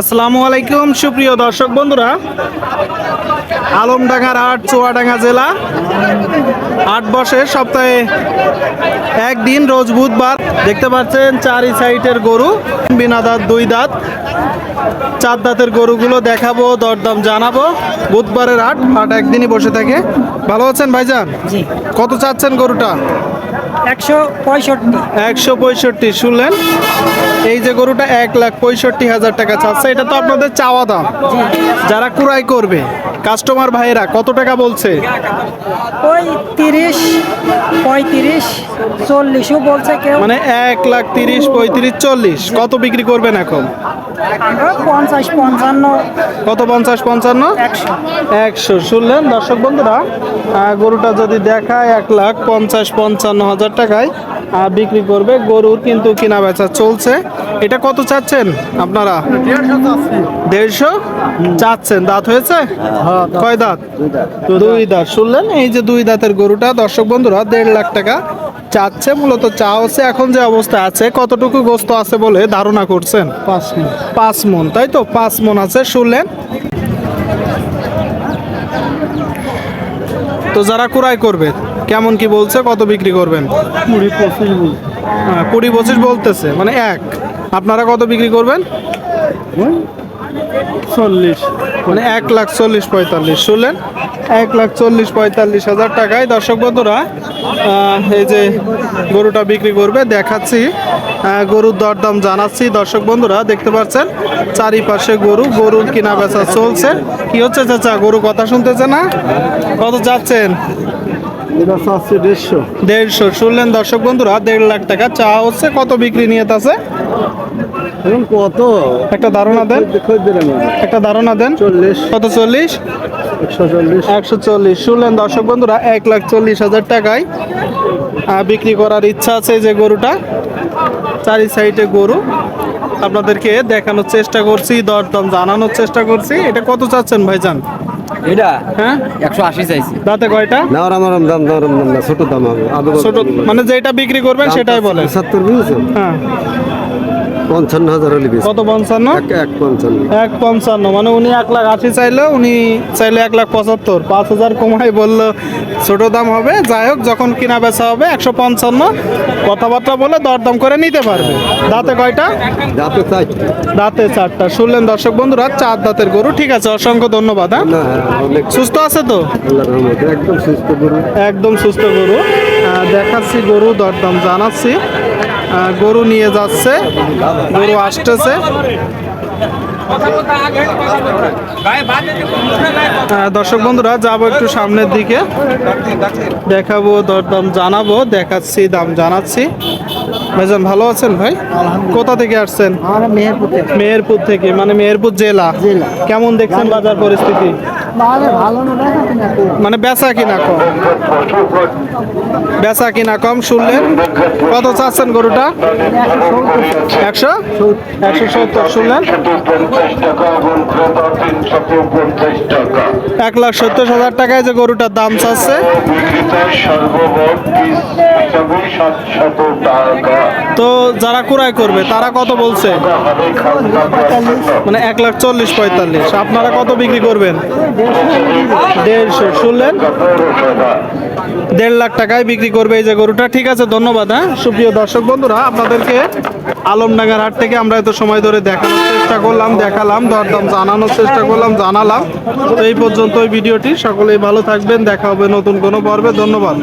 আসসালামু আলাইকুম সুপ্রিয় দর্শক বন্ধুরা। আলমডাঙ্গার হাট চুয়াডাঙ্গা জেলা। আট বসে সপ্তাহে একদিন রোজ বুধবার। দেখতে পাচ্ছেন চারি সাইটের গরু বিনা দাঁত দুই দাঁত। চার দাঁতের গরুগুলো দেখাবো দরদাম জানাব। বুধবারের হাট হাট একদিনই বসে থাকে। ভালো আছেন ভাইজান? কত চাচ্ছেন গরুটা? একশো পঁয়ষট্টি। একশো পঁয়ষট্টি শুনলেন? এই যে গরুটা এক লাখ পঁয়ষট্টি হাজার টাকা চাচ্ছে এটা তো আপনাদের চাওয়া দাম। যারা কুড়াই করবে কাস্টমার ভাইয়েরা কত টাকা বলছে? ওই তিরিশ পঁয়ত্রিশ চল্লিশও বলছে কেউ। মানে এক লাখ তিরিশ পঁয়ত্রিশ চল্লিশ কত বিক্রি করবেন এখন? পঞ্চাশ পঞ্চান্ন। কত পঞ্চাশ পঞ্চান্ন? একশো। শুনলেন দর্শক বন্ধুরা গরুটা যদি দেখায় এক লাখ পঞ্চাশ পঞ্চান্ন হাজার টাকায় বিক্রি করবে। গরুর কিন্তু কিনা বেচা চলছে। এটা কত চাচ্ছেন আপনারা? দেড়শো চাচ্ছেন। দাঁত হয়েছে? কয় দাঁত। দুই দাঁত। শুনলেন এই যে দুই দাঁতের গরুটা দর্শক বন্ধুরা দেড় লাখ টাকা চাচ্ছে মূলত চা হচ্ছে এখন যে অবস্থা আছে কতটুকু গোস্ত আছে বলে ধারণা করছেন? পাঁচ মন। পাঁচ মন তাই তো? পাঁচ মন আছে শুনলেন? তো যারা কুড়াই করবে কেমন কি বলছে কত বিক্রি করবেন? কুড়ি পঁচিশ হ্যাঁ, কুড়ি পঁচিশ বলতেছে মানে এক। আপনারা কত বিক্রি করবেন? চল্লিশ মানে এক লাখ চল্লিশ পঁয়তাল্লিশ শুনলেন? এক লাখ চল্লিশ পঁয়তাল্লিশ হাজার টাকায়। দর্শক বন্ধুরা এই যে গরুটা বিক্রি করবে, দেখাচ্ছি। গরুর দরদাম জানাচ্ছি। দর্শক বন্ধুরা, দেখতে পাচ্ছেন, চারিপাশে গরু গরুর কিনা বেচা চলছে। কি হচ্ছে, চাচা? গরু কথা শুনতেছে না? কত যাচ্ছেন? দেড়শো। শুনলেন দর্শক বন্ধুরা দেড় লাখ টাকা চা হচ্ছে কত বিক্রি নিয়ে আছে? কত? একটা ধারণা দেন। একটা ধারণা দেন। চল্লিশ। কত চল্লিশ? একশো চল্লিশ। শুনলেন দর্শক বন্ধুরা এক লাখ চল্লিশ হাজার টাকায় বিক্রি করার ইচ্ছা আছে যে গরুটা। চারি সাইডে গরু। আপনাদেরকে দেখানোর চেষ্টা করছি দরদাম জানানোর চেষ্টা করছি। এটা কত চাচ্ছেন ভাইজান? এটা? হ্যাঁ? একশো আশি চাইছি। দাঁতে কয়টা? না নরম দাম নরম দাম না ছোট দাম হবে। আদৌ ছোট মানে যেটা বিক্রি করবেন সেটাই বলে সত্তর বুঝেছেন? হ্যাঁ। পঞ্চান্ন হাজার হলে বেশি কত পঞ্চান্ন? এক পঞ্চান্ন। এক পঞ্চান্ন মানে উনি এক লাখ আশি চাইলো উনি চাইলে এক লাখ পঁচাত্তর। পাঁচ হাজার কমাই বলল ছোট দাম হবে যাই হোক যখন কিনা বেচা হবে একশো পঞ্চান্ন। কথাবার্তা বলে দরদাম করে নিতে পারবে। দাঁতে কয়টা? যাতে চাই দাঁতে চারটা। শুনলেন দর্শক বন্ধুরা চার দাঁতের গরু। ঠিক আছে অসংখ্য ধন্যবাদ হ্যাঁ? সুস্থ আছে তো? একদম সুস্থ গরু। একদম সুস্থ গরু। দেখাচ্ছি গরু দরদাম জানাচ্ছি। গরু নিয়ে যাচ্ছে। গরু আসতেছে। দর্শক বন্ধুরা, যাব একটু সামনের দিকে। দেখাবো, দরদাম জানাব, দেখাচ্ছি, দাম জানাচ্ছি। ভাইজান ভালো আছেন ভাই? কোথা থেকে আসছেন? মেহেরপুর থেকে। মানে মেহেরপুর জেলা। কেমন দেখছেন বাজার পরিস্থিতি? মানে ভালো না দেখা কিনা মানে বেচা কিনা কম? বেচা কিনা কম শুনলেন? কত চাচ্ছেন গরুটা? একশো? একশো সত্তর। শুনলেন? এক লাখ সত্তর হাজার টাকায় যে গরুটার দাম চাচ্ছে। তো যারা কুড়াই করবে, তারা কত বলছে? মানে এক লাখ চল্লিশ পঁয়তাল্লিশ। আপনারা কত বিক্রি করবেন? দেড়শো, শুনলেন? দেড় লাখ টাকায় বিক্রি করবে এই যে গরুটা। ঠিক আছে, ধন্যবাদ হ্যাঁ? সুপ্রিয় দর্শক বন্ধুরা, আপনাদেরকে আলমডাঙ্গার হাট থেকে আমরা এত সময় ধরে দেখানোর চেষ্টা করলাম, দেখালাম, দরদাম জানানোর চেষ্টা করলাম, জানালাম। তো এই পর্যন্ত ওই ভিডিওটি। সকলেই ভালো থাকবেন, দেখা হবে নতুন কোনো পর্বে। ধন্যবাদ।